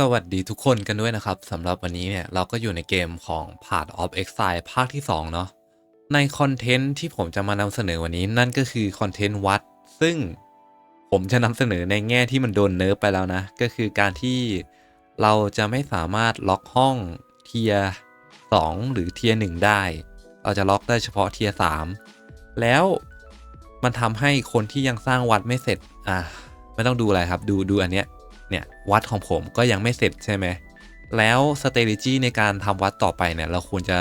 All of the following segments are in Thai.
สวัสดีทุกคนกันด้วยนะครับสำหรับวันนี้เนี่ยเราก็อยู่ในเกมของ Path of Exile ภาคที่ 2 เนาะในคอนเทนต์ที่ผมจะมานำเสนอวันนี้นั่นก็คือคอนเทนต์วัด ซึ่งผมจะนำเสนอในแง่ที่มันโดนเนิร์ฟไปแล้วนะ ก็คือการที่เราจะไม่สามารถล็อกห้องเทียสองหรือเทียหนึ่งได้ เราจะล็อกได้เฉพาะเทียสามแล้วมันทำให้คนที่ยังสร้างวัดไม่เสร็จอะไม่ต้องดูอะไรครับ ดูดูอันเนี้ย เนี่ยวัดของผมก็ยังไม่เสร็จใช่ไหมแล้ว strategy ในการทำวัดต่อไปเนี่ยเราควรจะ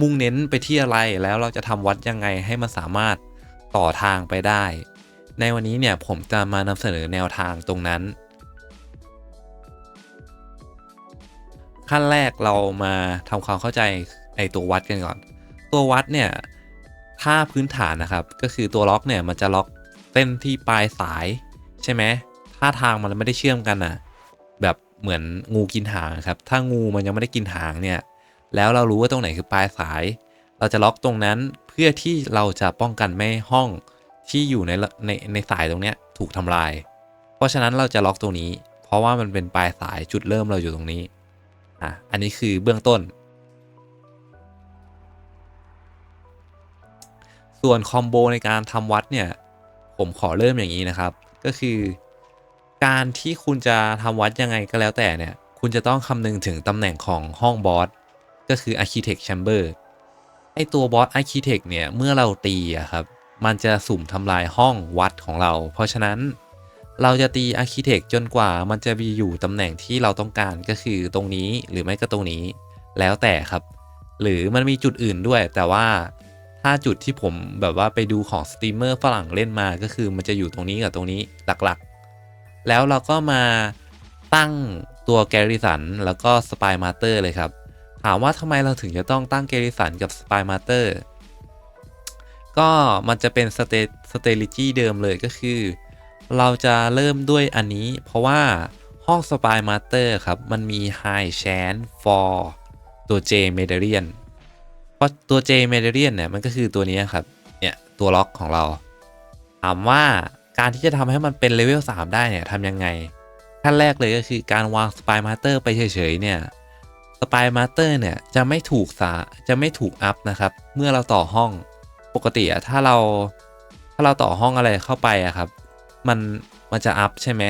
มุ่งเน้นไปที่อะไรแล้วเราจะทำวัดยังไงให้มันสามารถต่อทางไปได้ ในวันนี้เนี่ยผมจะมานำเสนอแนวทางตรงนั้น ขั้นแรกเรามาทำความเข้าใจไอตัววัดกันก่อน ตัววัดเนี่ยถ้าพื้นฐานนะครับก็คือตัวล็อกเนี่ยมันจะล็อกเส้นที่ปลายสายใช่ไหม ถ้าทางมันไม่ได้เชื่อมกันนะแบบเหมือนงูกินหางครับ ถ้างูมันยังไม่ได้กินหางเนี่ย แล้วเรารู้ว่าตรงไหนคือปลายสาย เราจะล็อกตรงนั้นเพื่อที่เราจะป้องกันไม่ให้ห้องที่อยู่ในในในสายตรงเนี้ยถูกทำลาย เพราะฉะนั้นเราจะล็อกตรงนี้ เพราะว่ามันเป็นปลายสายจุดเริ่มเราอยู่ตรงนี้ อะ อันนี้คือเบื้องต้น ส่วนคอมโบในการทำวัดเนี่ย ผมขอเริ่มอย่างนี้นะครับ ก็คือ การที่คุณจะทำวัดยังไงก็แล้วแต่เนี่ย คุณจะต้องคำนึงถึงตำแหน่งของห้องบอสก็คือ Architect Chamber ไอตัวบอส Architect เนี่ย เมื่อเราตีอะครับ มันจะสุ่มทำลายห้องวัดของเรา เพราะฉะนั้นเราจะตี Architect จนกว่ามันจะมีอยู่ตำแหน่งที่เราต้องการก็คือตรงนี้หรือไม่ก็ตรงนี้ แล้วแต่ครับ หรือมันมีจุดอื่นด้วย แต่ว่าถ้าจุดที่ผมแบบว่าไปดูของสตรีมเมอร์ฝรั่งเล่นมาก็คือมันจะอยู่ตรงนี้กับตรงนี้หลักๆ แล้วเราก็มาตั้งตัวแกริสันแล้วก็สปายมาเตอร์เลยครับ ถามว่าทำไมเราถึงจะต้องตั้งแกริสันกับสปายมาเตอร์ก็มันจะเป็นสเตสเตลิจี้เดิมเลยก็คือ เราจะเริ่มด้วยอันนี้ เพราะว่าห้องสปายมาเตอร์ครับ มันมี High Chance for ตัว J Medallion เพราะตัว J Medallion เนี่ยมันก็คือตัวนี้ครับ เนี่ย ตัวล็อกของเรา ถามว่า การที่จะทำให้มันเป็นเลเวล3ได้เนี่ยทำยังไง ขั้นแรกเลยก็คือการวางสปายมาเตอร์ไปเฉยๆเนี่ยสปายมาเตอร์เนี่ยจะไม่ถูกสาจะไม่ถูกอัพนะครับ เมื่อเราต่อห้องปกติอะถ้าเราถ้าเราต่อห้องอะไรเข้าไปอะครับ มันมันจะอัพใช่ไหม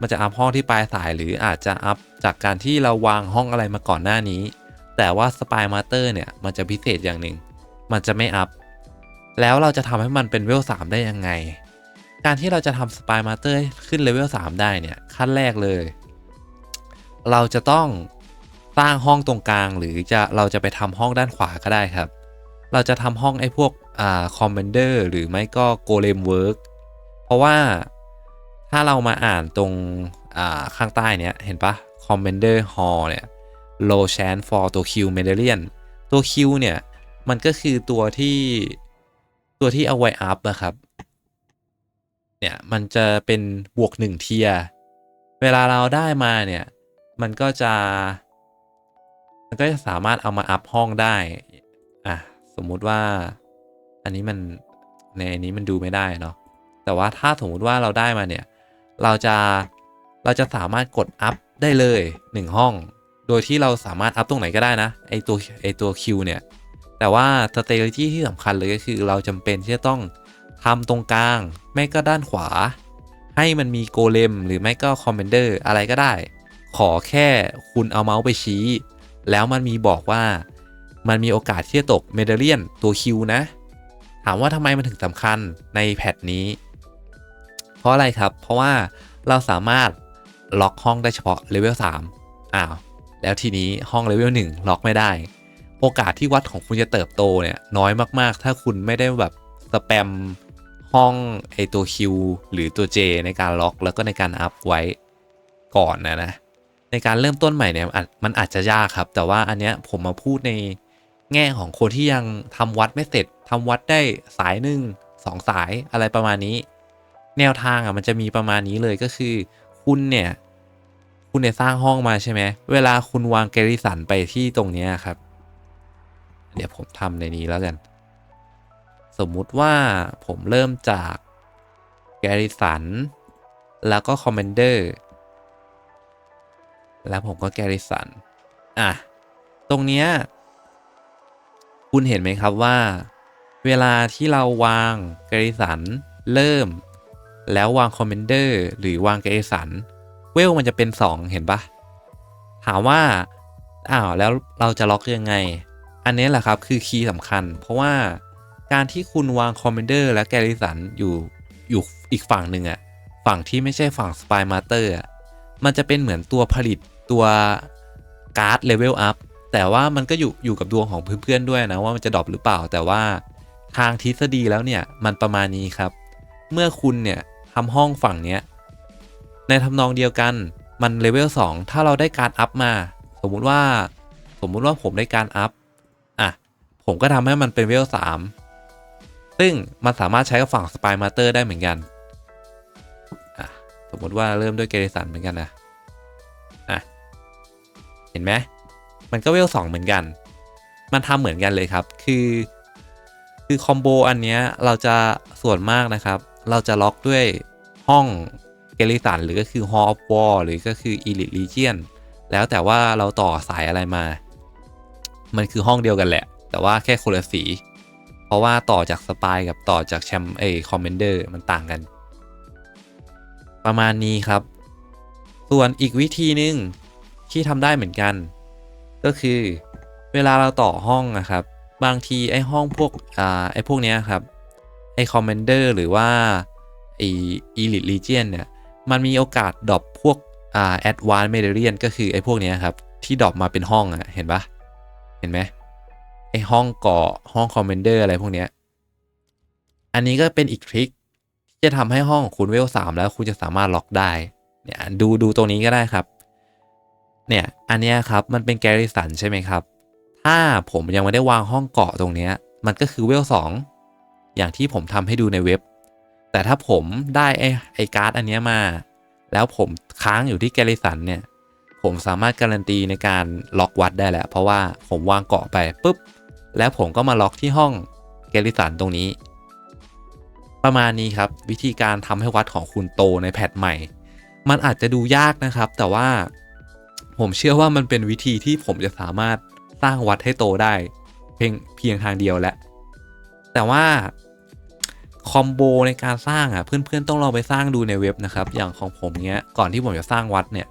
มันจะอัพห้องที่ปลายสายหรืออาจจะอัพจากการที่เราวางห้องอะไรมาก่อนหน้านี้ แต่ว่าสปายมาเตอร์เนี่ยมันจะพิเศษอย่างหนึ่งมันจะไม่อัพแล้วเราจะทำให้มันเป็นเวล3ได้ยังไง การที่เราจะทำสปายมาเตอร์ขึ้นเลเวล3ได้เนี่ย ขั้นแรกเลย เราจะต้องสร้างห้องตรงกลางหรือจะเราจะไปทำห้องด้านขวาก็ได้ครับ เราจะทำห้องไอ้พวกอ่าคอมเมนเดอร์หรือไม่ก็โกเลมเวิร์กเพราะว่าถ้าเรามาอ่านตรงอ่าข้างใต้เนี้ยเห็นปะ Commander Hall เนี่ย low chance for ตัว Q medallion ตัว Q เนี่ย มันก็คือตัวที่ตัวที่เอาไว้อัพนะครับ เนี่ยมันจะเป็นบวกหนึ่งเทียเวลาเราได้มาเนี่ยมันก็จะ มันก็จะสามารถเอามาอัพห้องได้อะสมมุติว่าอันนี้มันในอันนี้มันดูไม่ได้เนาะแต่ว่าถ้าสมมุติว่าเราได้มาเนี่ยเราจะเราจะสามารถกดอัพได้เลย 1 ห้อง โดยที่เราสามารถอัพตรงไหนก็ได้นะไอตัวไอตัวคิวเนี่ยแต่ว่า strategy ที่สำคัญเลยก็คือเราจำเป็นที่จะต้อง ทำตรงกลาง ไม่ก็ด้านขวา ให้มันมีโกเลมหรือไม่ก็คอมเมนเดอร์อะไรก็ได้ ขอแค่คุณเอาเมาส์ไปชี้ แล้วมันมีบอกว่ามันมีโอกาสที่จะตกเมดัลเลียนตัวคิวนะ ถามว่าทำไมมันถึงสำคัญในแพทนี้ เพราะอะไรครับ เพราะว่าเราสามารถล็อกห้องได้เฉพาะเลเวล3อ้าว แล้วทีนี้ห้องเลเวล1ล็อกไม่ได้ โอกาสที่วัดของคุณจะเติบโตเนี่ยน้อยมากๆ ถ้าคุณไม่ได้แบบสแปม ห้องไอตัว Q หรือตัว J ในการล็อกแล้วก็ในการอัพไว้ก่อนนะนะ ในการเริ่มต้นใหม่เนี่ยมันอาจจะยากครับ แต่ว่าอันเนี้ยผมมาพูดในแง่ของคนที่ยังทำวัดไม่เสร็จทำวัดได้สายหนึ่งสองสายอะไรประมาณนี้ แนวทางอะมันจะมีประมาณนี้เลยก็คือ คุณเนี่ย คุณเนี่ยสร้างห้องมาใช่ไหมเวลาคุณวางแกริสันไปที่ตรงนี้ครับ เดี๋ยวผมทำในนี้แล้วกัน สมมุติว่าผมเริ่มจากแกริสัน แล้วก็คอมเมนเดอร์แล้วผมก็แกริสัน อะ ตรงเนี้ย คุณเห็นไหมครับว่า เวลาที่เราวางแกริสัน เริ่ม แล้ววางคอมเมนเดอร์หรือวางแกริสัน เวลมันจะเป็น 2 เห็นปะถามว่า อ้าว แล้วเราจะล็อกยังไง อันนี้แหละครับคือคีย์สำคัญ เพราะว่า การที่คุณวางคอมเมนเดอร์และแกริสันอยู่อยู่อีกฝั่งหนึ่งอะฝั่งที่ไม่ใช่ฝั่งสปายมาเตอร์อะมันจะเป็นเหมือนตัวผลิตตัวการ์ดเลเวลอัพแต่ว่ามันก็อยู่อยู่กับดวงของเพื่อนๆด้วยนะว่ามันจะดรอปหรือเปล่า แต่ว่าทางทฤษฎีแล้วเนี่ยมันประมาณนี้ครับ เมื่อคุณเนี่ยทำห้องฝั่งเนี้ยในทำนองเดียวกันมันเลเวล2ถ้าเราได้การอัพมา สมมุติว่าสมมุติว่าผมได้การอัพอะผมก็ทำให้มันเป็นเลเวล3 ซึ่งมันสามารถใช้กับฝั่งสปายมาเตอร์ได้เหมือนกันอะสมมติว่าเริ่มด้วยเกเรสันเหมือนกันนะอะเห็นไหมมันก็เวล2เหมือนกัน มันทำเหมือนกันเลยครับ คือ คือคอมโบอันเนี้ยเราจะส่วนมากนะครับ เราจะล็อกด้วยห้องเกลิสันหรือก็คือ Hall of War หรือก็คือ Elite Legion แล้วแต่ว่าเราต่อสายอะไรมา มันคือห้องเดียวกันแหละ แต่ว่าแค่คนละสี ราะว่าต่อจากสปายกับต่อจากแชมเอคอมเมนเดอร์มันต่างกัน ประมาณนี้ครับ ส่วนอีกวิธีหนึ่งที่ทำได้เหมือนกัน ก็คือเวลาเราต่อห้องนะครับ บางทีไอ้ห้องพวกอ่าไอ้พวกเนี้ยครับไอ้คอมเมนเดอร์หรือว่าไอ้ Elite Legion เนี่ยมันมีโอกาสดรอปพวกอ่า Advanced Medallion ก็คือไอ้พวกเนี้ยครับที่ดรอปมาเป็นห้องอะ่ะเห็นปะเห็นไหม ไอห้องเกาะห้องคอมเมนเดอร์อะไรพวกเนี้ย อันนี้ก็เป็นอีกทริคที่จะทำให้ห้องของคุณเวลสามแล้วคุณจะสามารถล็อกได้ เนี่ยดูดูตรงนี้ก็ได้ครับ เนี่ยอันนี้ครับมันเป็นแกริสันใช่ไหมครับ ถ้าผมยังไม่ได้วางห้องเกาะตรงเนี้ย มันก็คือเวลสองอย่างที่ผมทำให้ดูในเว็บ แต่ถ้าผมได้ไอไอการ์ดอันนี้มา แล้วผมค้างอยู่ที่แกลิสันเนี่ย ผมสามารถการันตีในการล็อกวัดได้แหละเพราะว่าผมวางเกาะไปปุ๊บ แล้วผมก็มาล็อกที่ห้องแกลิสันตรงนี้ ประมาณนี้ครับ วิธีการทำให้วัดของคุณโตในแพทใหม่ มันอาจจะดูยากนะครับ แต่ว่าผมเชื่อว่ามันเป็นวิธีที่ผมจะสามารถสร้างวัดให้โตได้ เพียงเพียงทางเดียวแหละ แต่ว่าคอมโบในการสร้างอะเพื่อนๆต้องลองไปสร้างดูในเว็บนะครับ อย่างของผมเนี้ยก่อนที่ผมจะสร้างวัดเนี่ย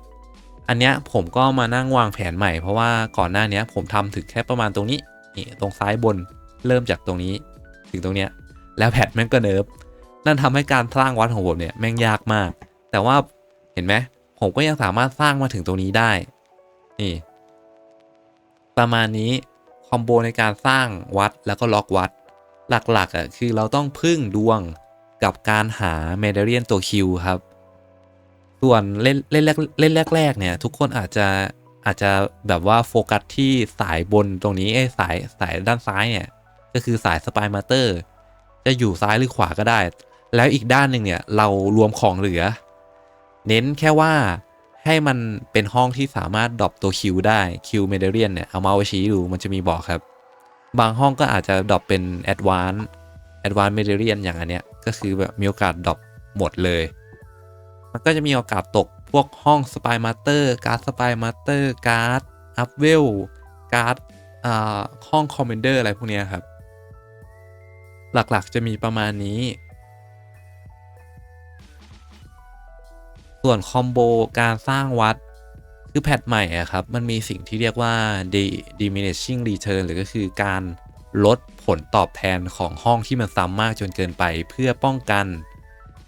อันเนี้ยผมก็มานั่งวางแผนใหม่เพราะว่าก่อนหน้านี้ผมทำถึงแค่ประมาณตรงนี้ นี่ตรงซ้ายบนเริ่มจากตรงนี้ถึงตรงเนี้ยแล้วแพทแม่งก็เนิร์ฟนั่นทำให้การสร้างวัดของผมเนี่ยแม่งยากมาก แต่ว่าเห็นไหมผมก็ยังสามารถสร้างมาถึงตรงนี้ได้นี่ประมาณนี้คอมโบในการสร้างวัดแล้วก็ล็อกวัด หลักๆอะคือเราต้องพึ่งดวงกับการหาเมดเรียนตัวคิวครับ ส่วนเล่นเล่นแรกเล่นแรกๆเนี่ยทุกคนอาจจะ อาจจะแบบว่าโฟกัสที่สายบนตรงนี้ไอ้สายสายด้านซ้ายเนี่ย ก็คือสายสปายมาเตอร์จะอยู่ซ้ายหรือขวาก็ได้ แล้วอีกด้านหนึ่งเนี่ย เรารวมของเหลือ เน้นแค่ว่าให้มันเป็นห้องที่สามารถดรอปตัวคิวได้คิวเมเดเรียนเนี่ย เอามาเอาชี้ดูมันจะมีบอกครับ บางห้องก็อาจจะดรอปเป็นแอดวานแอดวานเมเดเรียนอย่างอันเนี้ยก็คือแบบมีโอกาสดรอปหมดเลย มันก็จะมีโอกาสตก วกห้องสปายมาเตอร์การ์ดสปายมาเตอร์การ์ดอัพเวลการ์ดห้องคอมเมนเดอร์อะไรพวกนี้ครับ หลักๆจะมีประมาณนี้ ส่วนคอมโบการสร้างวัดคือแพทใหม่อะครับ มันมีสิ่งที่เรียกว่า diminishing return หรือก็คือการลดผลตอบแทนของห้องที่มันซ้ำมากจนเกินไป เพื่อป้องกัน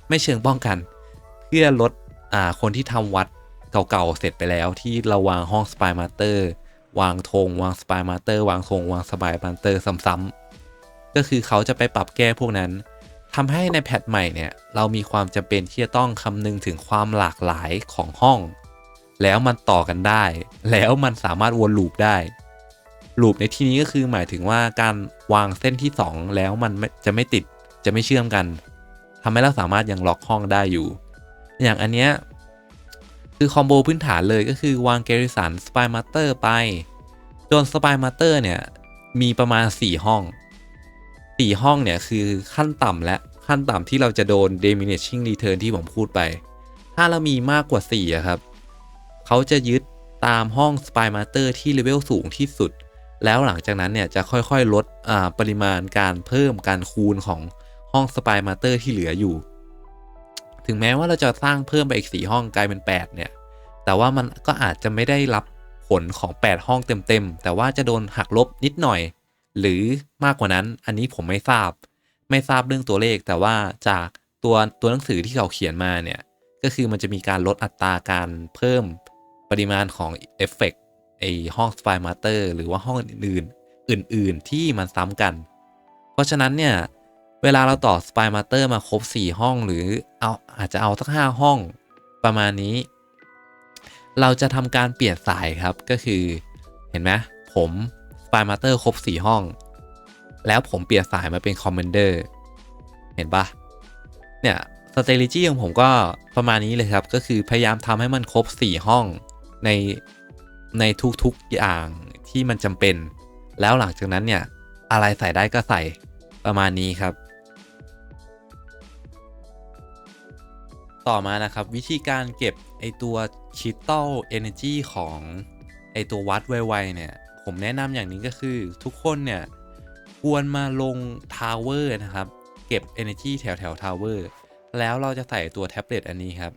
ไม่เชิงป้องกัน เพื่อลด อ่าคนที่ทำวัดเก่าๆเสร็จไปแล้วที่เราวางห้องสปายมาเตอร์วางธงวางสปายมาเตอร์วางธงวางสปายมาเตอร์ซ้ำๆก็คือเขาจะไปปรับแก้พวกนั้นทำให้ในแพทใหม่เนี่ยเรามีความจำเป็นที่จะต้องคำนึงถึงความหลากหลายของห้อง แล้วมันต่อกันได้ แล้วมันสามารถวนลูปได้ลูปในที่นี้ก็คือหมายถึงว่าการวางเส้นที่ 2 แล้วมันจะไม่ติดจะไม่เชื่อมกันทำให้เราสามารถยังล็อกห้องได้อยู่ อย่างอันเนี้ยคือคอมโบพื้นฐานเลยก็คือวางเกริสันสปายมาสเตอร์ไป จนสปายมาสเตอร์เนี่ย มีประมาณ 4 ห้องสี่ห้องเนี่ย คือขั้นต่ำและขั้นต่ำที่เราจะโดน diminishing return ที่ผมพูดไป ถ้าเรามีมากกว่า4อะครับ เขาจะยึดตามห้อง Spy Master ที่เลเวลสูงที่สุด แล้วหลังจากนั้นเนี่ยจะค่อยๆ ลดปริมาณการเพิ่มการคูณของห้อง Spy Master ที่เหลืออยู่ ถึงแม้ว่าเราจะสร้างเพิ่มไปอีก4ห้องกลายเป็น 8 เนี่ย แต่ว่ามันก็อาจจะไม่ได้รับผลของ 8 ห้องเต็มๆ แต่ว่าจะโดนหักลบนิดหน่อย หรือมากกว่านั้น อันนี้ผมไม่ทราบ ไม่ทราบเรื่องตัวเลข แต่ว่าจากตัวตัวหนังสือที่เขาเขียนมาเนี่ย ก็คือมันจะมีการลดอัตราการเพิ่มปริมาณของเอฟเฟกต์ไอห้อง Spy Master หรือว่าห้องอื่น ๆ อื่น ๆ ที่มันซ้ำกัน เพราะฉะนั้นเนี่ย เวลาเราต่อ Spy Master มาครบ 4 ห้องหรือเอาอาจจะเอาสัก 5 ห้องประมาณนี้ เราจะทำการเปลี่ยนสายครับก็คือเห็นไหมผม Spy Master ครบ 4 ห้อง แล้วผมเปลี่ยนสายมาเป็น Commander เห็นปะเนี่ย strategy ของผมก็ประมาณนี้เลยครับ ก็คือพยายามทำให้มันครบ 4 ห้องในในทุกๆอย่างที่มันจำเป็น แล้วหลังจากนั้นเนี่ยอะไรใส่ได้ก็ใส่ประมาณนี้ครับ ต่อมานะครับ วิธีการเก็บไอตัว Crystal Energy ของไอตัววัดไวๆเนี่ย ผมแนะนำอย่างนี้ก็คือทุกคนเนี่ย ควรมาลงทาวเวอร์นะครับ เก็บ Energy แถวแถวทาวเวอร์แล้วเราจะใส่ตัวแท็บเล็ตอันนี้ครับ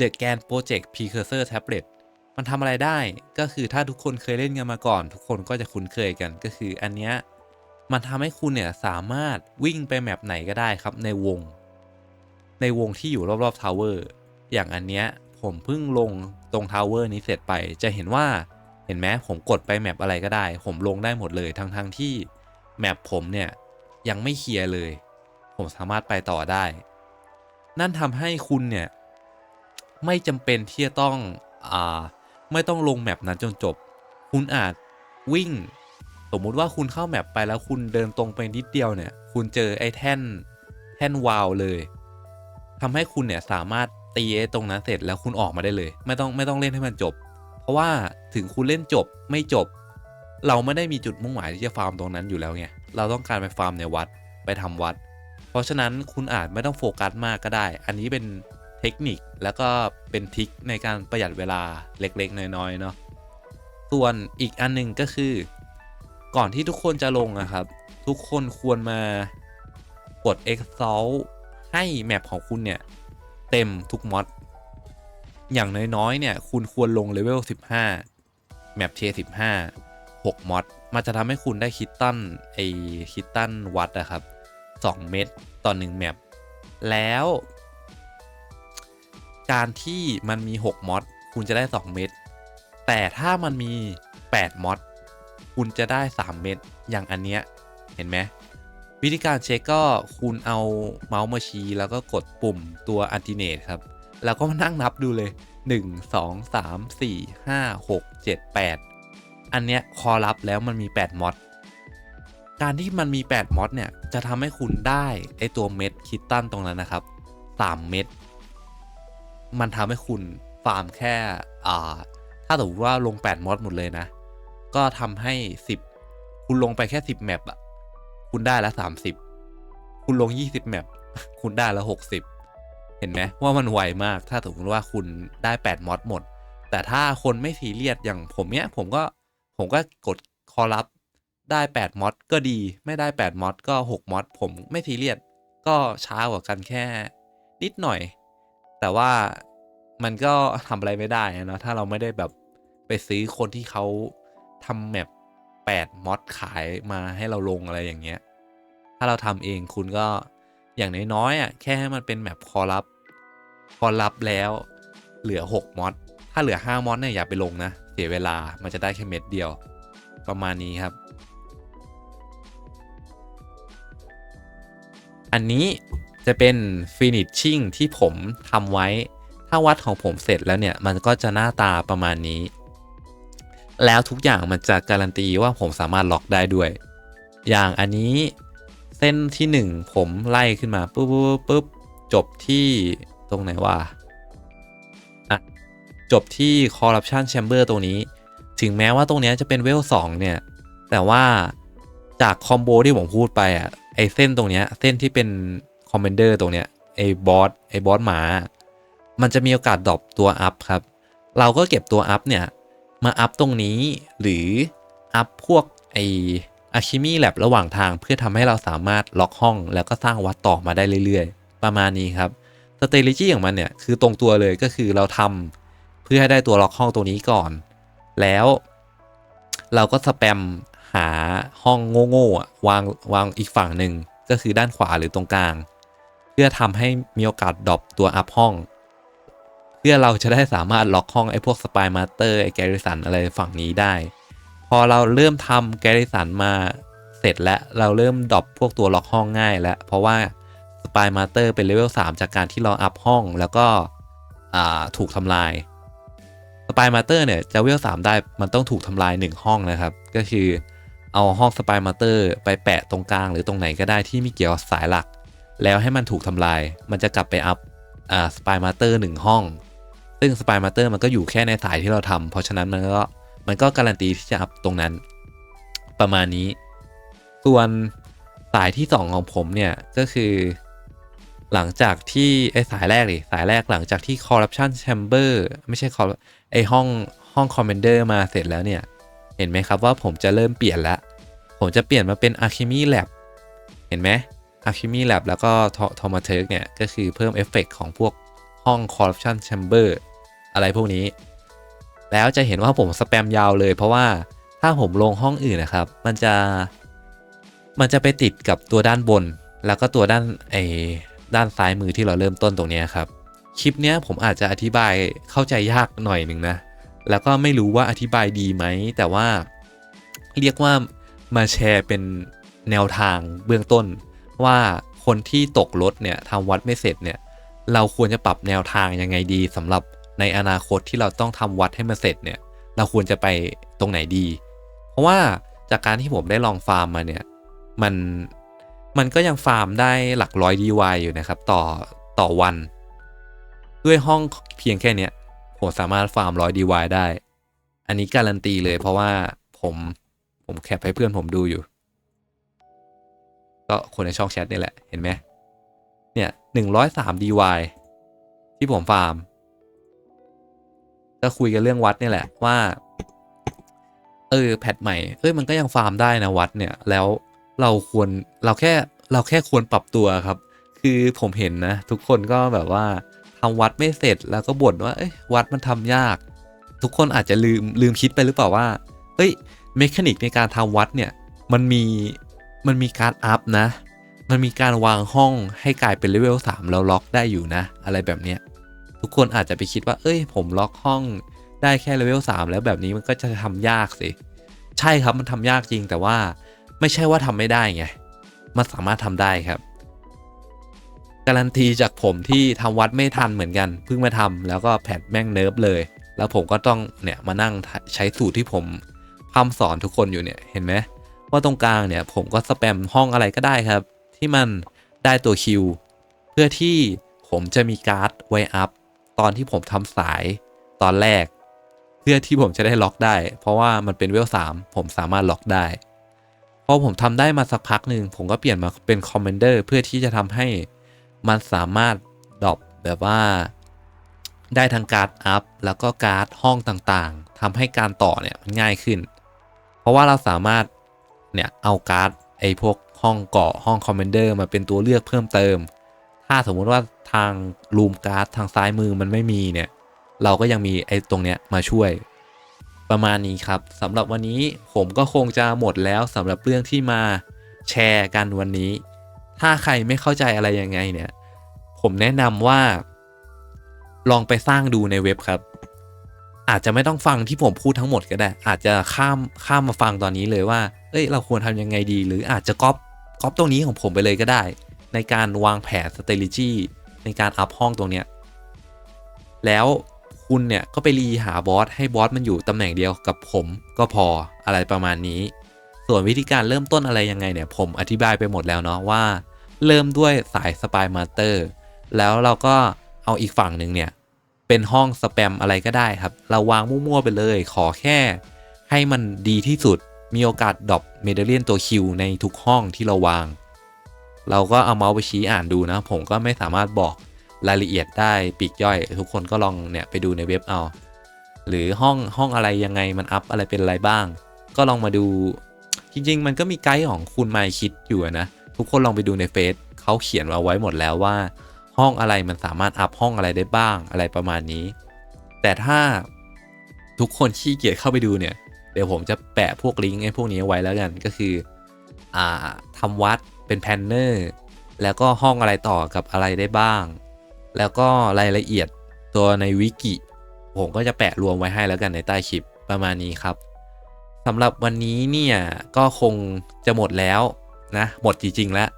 The GAN Project Precursor Tablet มันทำอะไรได้ก็คือถ้าทุกคนเคยเล่นกันมาก่อน ทุกคนก็จะคุ้นเคยกันก็คืออันเนี้ยมันทำให้คุณเนี่ยสามารถวิ่งไปแมปไหนก็ได้ครับในวง ในวงที่อยู่รอบๆทาวเวอร์อย่างอันเนี้ยผมเพิ่งลงตรงทาวเวอร์นี้เสร็จไป จะเห็นว่าเห็นไหมผมกดไปแมปอะไรก็ได้ ผมลงได้หมดเลยทั้งๆทที่แมปผมเนี่ยยังไม่เคลียร์เลย ผมสามารถไปต่อได้ นั่นทำให้คุณเนี่ยไม่จำเป็นที่จะต้องอ่าไม่ต้องลงแมปนั้นจนจบ คุณอาจวิ่ง สมมุติว่าคุณเข้าแมปไปแล้วคุณเดินตรงไปนิดเดียวเนี่ย คุณเจอไอ้แท่นแท่นวาลเลย ทำให้คุณเนี่ยสามารถตีตรงนั้นเสร็จแล้วคุณออกมาได้เลย ไม่ต้องไม่ต้องเล่นให้มันจบ เพราะว่าถึงคุณเล่นจบไม่จบ เราไม่ได้มีจุดมุ่งหมายที่จะฟาร์มตรงนั้นอยู่แล้วไงเราต้องการไปฟาร์มในวัดไปทำวัด เพราะฉะนั้นคุณอาจไม่ต้องโฟกัสมากก็ได้ อันนี้เป็นเทคนิคแล้วก็เป็นทิคในการประหยัดเวลาเล็กๆ น้อยๆเนาะส่วนอีกอันหนึ่งก็คือ ก่อนที่ทุกคนจะลงนะครับ ทุกคนควรมากด exalt ให้แมปของคุณเนี่ยเต็มทุกมอดอย่างน้อยๆเนี่ยคุณควรลงเลเวล 15 แมปเท15 6มอดมันจะทำให้คุณได้คิตตันไอคิตตันวัดนะครับ 2 เม็ดต่อ 1 แมปแล้ว การที่มันมี 6มอดคุณจะได้ 2 เม็ดแต่ถ้ามันมี 8มอดคุณจะได้ 3 เม็ดอย่างอันเนี้ย เห็นไหม วิธีการเช็คก็คุณเอาเมาส์มาชี้แล้วก็กดปุ่มตัว Alternate ครับ แล้วก็มานั่งนับดูเลย 1 2 3 4 5 6 7 8 อันเนี้ยคอรับแล้วมันมี 8มอดการที่มันมี 8มอดเนี่ย จะทำให้คุณได้ไอตัวเม็ดคิตตันตรงนั้นนะครับ 3 เม็ดมันทำให้คุณฟาร์มแค่อ่าถ้าสมมติว่าลง 8มอดหมดเลยนะ ก็ทำให้ 10 คุณลงไปแค่ 10 แมปอะ คุณได้ละ30คุณลง20แมปคุณได้ละ60เห็นไหมว่ามันไวมากถ้าสมมติว่าคุณได้8มอดหมด แต่ถ้าคนไม่ซีเรียสอย่างผมเนี้ยผมก็ผมก็กดคอรับได้8มอดก็ดี ไม่ได้8มอดก็6มอดผมไม่ซีเรียสก็ช้ากว่ากันแค่นิดหน่อย แต่ว่ามันก็ทำอะไรไม่ได้นะเนาะถ้าเราไม่ได้แบบไปซื้อคนที่เขาทำแมป 8มอดขายมาให้เราลงอะไรอย่างเงี้ย ถ้าเราทำเองคุณก็อย่างน้อยๆอะแค่ให้มันเป็นแมปคอรับคอรับแล้วเหลือ 6มอดถ้าเหลือ 5มอดเนี่ยอย่าไปลงนะ เสียเวลามันจะได้แค่เม็ดเดียว ประมาณนี้ครับ อันนี้จะเป็น finishing ที่ผมทำไว้ ถ้าวัดของผมเสร็จแล้วเนี่ย มันก็จะหน้าตาประมาณนี้ แล้วทุกอย่างมันจะการันตีว่าผมสามารถล็อกได้ด้วย อย่างอันนี้เส้นที่ 1 ผมไล่ขึ้นมาปุ๊บปุ๊บปุ๊บจบที่ตรงไหนวะอะจบที่ corruption chamber ตรงนี้ ถึงแม้ว่าตรงเนี้ยจะเป็นเวล2เนี่ย แต่ว่าจากคอมโบที่ผมพูดไปอะไอเส้นตรงเนี้ยเส้นที่เป็นคอมเมนเดอร์ตรงเนี้ยไอบอสไอบอสหมา มันจะมีโอกาสดรอปตัวอัพครับ เราก็เก็บตัวอัพเนี่ย มาอัพตรงนี้ หรืออัพพวกไออะคิมีแลบระหว่างทางเพื่อทำให้เราสามารถล็อกห้อง แล้วก็สร้างวัดต่อมาได้เรื่อยๆ ประมาณนี้ครับสเต r a t e g y ของมันเนี่ยคือตรงตัวเลยก็คือเราทำเพื่อให้ได้ตัวล็อกห้องตัวนี้ก่อน แล้วเราก็สแปมหาห้องโง่ๆวางวางอีกฝั่งหนึ่งก็คือด้านขวาหรือตรงกลาง เพื่อทำให้มีโอกาสดรอปตัวอัพห้อง เพื่อเราจะได้สามารถล็อกห้องไอ้พวกสปายมาสเตอร์ไอ้แกริสันอะไรฝั่งนี้ได้ พอเราเริ่มทำแกริสันมาเสร็จแล้วเราเริ่มดรอปพวกตัวล็อกห้องง่ายแล้ว เพราะว่าสปายมาสเตอร์เป็นเลเวล3จากการที่เราอัพห้องแล้วก็ถูกทำลายสปายมาสเตอร์เนี่ยจะเวล3ได้มันต้องถูกทำลาย 1 ห้องนะครับ ก็คือเอาห้องสปายมาสเตอร์ไปแปะตรงกลางหรือตรงไหนก็ได้ที่ไม่เกี่ยวสายหลัก แล้วให้มันถูกทำลาย มันจะกลับไปอัพสปายมาสเตอร์หนึ่งห้อง ซึ่งสปายมาเตอร์มันก็อยู่แค่ในสายที่เราทำเพราะฉะนั้นมันก็มันก็การันตีที่จะอัพตรงนั้น ประมาณนี้ ส่วนสายที่ 2 ของผมเนี่ย ก็คือ หลังจากที่ไอสายแรกดิสายแรกหลังจากที่ corruption chamber ไม่ใช่ corrup ไอห้องห้อง commander มาเสร็จแล้วเนี่ย เห็นไหมครับว่าผมจะเริ่มเปลี่ยนแล้วผมจะเปลี่ยนมาเป็น alchemy lab เห็นไหม alchemy lab แล้วก็ thaumaturg เนี่ย ก็คือเพิ่มเอฟเฟกของพวกห้อง corruption chamber อะไรพวกนี้ แล้วจะเห็นว่าผมสแปมยาวเลย เพราะว่าถ้าผมลงห้องอื่นนะครับ มันจะ มันจะไปติดกับตัวด้านบน แล้วก็ตัวด้านไอ้ด้านซ้ายมือที่เราเริ่มต้นตรงนี้ครับ คลิปเนี้ยผมอาจจะอธิบายเข้าใจยากหน่อยหนึ่งนะ แล้วก็ไม่รู้ว่าอธิบายดีไหม แต่ว่าเรียกว่ามาแชร์เป็นแนวทางเบื้องต้น ว่าคนที่ตกรถเนี่ยทำวัดไม่เสร็จเนี่ย เราควรจะปรับแนวทางยังไงดีสำหรับ ในอนาคตที่เราต้องทำวัดให้มันเสร็จเนี่ย เราควรจะไปตรงไหนดี เพราะว่าจากการที่ผมได้ลองฟาร์มมาเนี่ย มันมันก็ยังฟาร์มได้หลักร้อยดีวอยู่นะครับ ต่อต่อวัน ด้วยห้องเพียงแค่เนี้ยผมสามารถฟาร์มร้อยดีวได้ อันนี้การันตีเลยเพราะว่าผมผมแคปให้เพื่อนผมดูอยู่ ก็คนในช่องแชทนี่แหละ เห็นไหมเนี่ยหนึ่งร้อยสามดีวที่ผมฟาร์ม ก็คุยกันเรื่องวัดนี่แหละว่า เออแพทใหม่เอ้ยมันก็ยังฟาร์มได้นะวัดเนี่ย แล้วเราควรเราแค่เราแค่ควรปรับตัวครับ คือผมเห็นนะ ทุกคนก็แบบว่าทำวัดไม่เสร็จแล้วก็บ่นว่าเอ้ยวัดมันทำยาก ทุกคนอาจจะลืมลืมคิดไปหรือเปล่าว่าเฮ้ยเมคานิกในการทำวัดเนี่ยมันมีมันมีการอัพนะ มันมีการวางห้องให้กลายเป็นเลเวล3แล้วล็อกได้อยู่นะ อะไรแบบเนี้ย ทุกคนอาจจะไปคิดว่า เอ้ย ผมล็อกห้องได้แค่เลเวล3แล้วแบบนี้มันก็จะทำยากสิ ใช่ครับมันทำยากจริงแต่ว่าไม่ใช่ว่าทำไม่ได้ไง มันสามารถทำได้ครับ การันตีจากผมที่ทำวัดไม่ทันเหมือนกัน เพิ่งมาทำแล้วก็แพทแม่งเนิร์ฟเลย แล้วผมก็ต้องเนี่ยมานั่งใช้สูตรที่ผมพร่ำสอนทุกคนอยู่เนี่ยเห็นไหมว่าตรงกลางเนี่ยผมก็สแปมห้องอะไรก็ได้ครับ ที่มันได้ตัวคิวเพื่อที่ผมจะมีการ์ดไว้อัพ ตอนที่ผมทำสายตอนแรก เพื่อที่ผมจะได้ล็อกได้ เพราะว่ามันเป็นเวลสามผมสามารถล็อกได้ พอผมทำได้มาสักพักหนึ่งผมก็เปลี่ยนมาเป็นคอมเมนเดอร์เพื่อที่จะทำให้มันสามารถดรอปแบบว่าได้ทั้งการ์ดอัพแล้วก็การ์ดห้องต่างๆทำให้การต่อเนี่ยมันง่ายขึ้น เพราะว่าเราสามารถเนี่ยเอาการ์ดไอพวกห้องเกาะห้องคอมเมนเดอร์มาเป็นตัวเลือกเพิ่มเติม ถ้าสมมุติว่าทางรูมการ์ดทางซ้ายมือมันไม่มีเนี่ย เราก็ยังมีไอ้ตรงเนี้ยมาช่วย ประมาณนี้ครับสำหรับวันนี้ผมก็คงจะหมดแล้วสำหรับเรื่องที่มาแชร์กันวันนี้ ถ้าใครไม่เข้าใจอะไรยังไงเนี่ย ผมแนะนำว่า ลองไปสร้างดูในเว็บครับ อาจจะไม่ต้องฟังที่ผมพูดทั้งหมดก็ได้ อาจจะข้ามข้ามมาฟังตอนนี้เลยว่า เอ้ย เราควรทำยังไงดี หรืออาจจะก๊อปก๊อปตรงนี้ของผมไปเลยก็ได้ ในการวางแผน strategy ในการอัพห้องตรงเนี้ยแล้วคุณเนี่ยก็ไปรีหาบอสให้บอสมันอยู่ตำแหน่งเดียวกับผมก็พออะไรประมาณนี้ ส่วนวิธีการเริ่มต้นอะไรยังไงเนี่ยผมอธิบายไปหมดแล้วเนาะว่า เริ่มด้วยสายสปายมาสเตอร์แล้วเราก็เอาอีกฝั่งหนึ่งเนี่ย เป็นห้องสแปมอะไรก็ได้ครับ เราวางมั่วๆไปเลย ขอแค่ให้มันดีที่สุดมีโอกาสดรอปเมดัลเลียนตัวคิวในทุกห้องที่เราวาง เราก็เอาเมาส์ไปชี้อ่านดูนะ ผมก็ไม่สามารถบอกรายละเอียดได้ปีกย่อย ทุกคนก็ลองเนี่ยไปดูในเว็บเอา หรือห้องห้องอะไรยังไงมันอัพอะไรเป็นอะไรบ้าง ก็ลองมาดูจริง ๆ มันก็มีไกด์ของคุณไมค์คิดอยู่นะ ทุกคนลองไปดูในเฟซเขาเขียนเอาไว้หมดแล้วว่า ห้องอะไรมันสามารถอัพห้องอะไรได้บ้างอะไรประมาณนี้ แต่ถ้าทุกคนขี้เกียจเข้าไปดูเนี่ย เดี๋ยวผมจะแปะพวกลิงก์ไอ้พวกนี้ไว้แล้วกันก็คือ อ่าทำวัด เป็นแพนเนอร์แล้วก็ห้องอะไรต่อกับอะไรได้บ้าง แล้วก็รายละเอียดตัวในวิกิ ผมก็จะแปะรวมไว้ให้แล้วกันในใต้คลิปประมาณนี้ครับสำหรับวันนี้เนี่ยก็คงจะหมดแล้วนะ หมดจริงๆแล้ว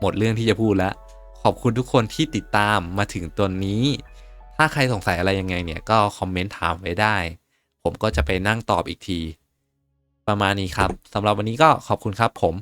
หมดเรื่องที่จะพูดแล้ว ขอบคุณทุกคนที่ติดตามมาถึงตอนนี้ ถ้าใครสงสัยอะไรยังไงเนี่ยก็คอมเมนต์ถามไว้ได้ ผมก็จะไปนั่งตอบอีกที ประมาณนี้ครับสำหรับวันนี้ก็ขอบคุณครับผม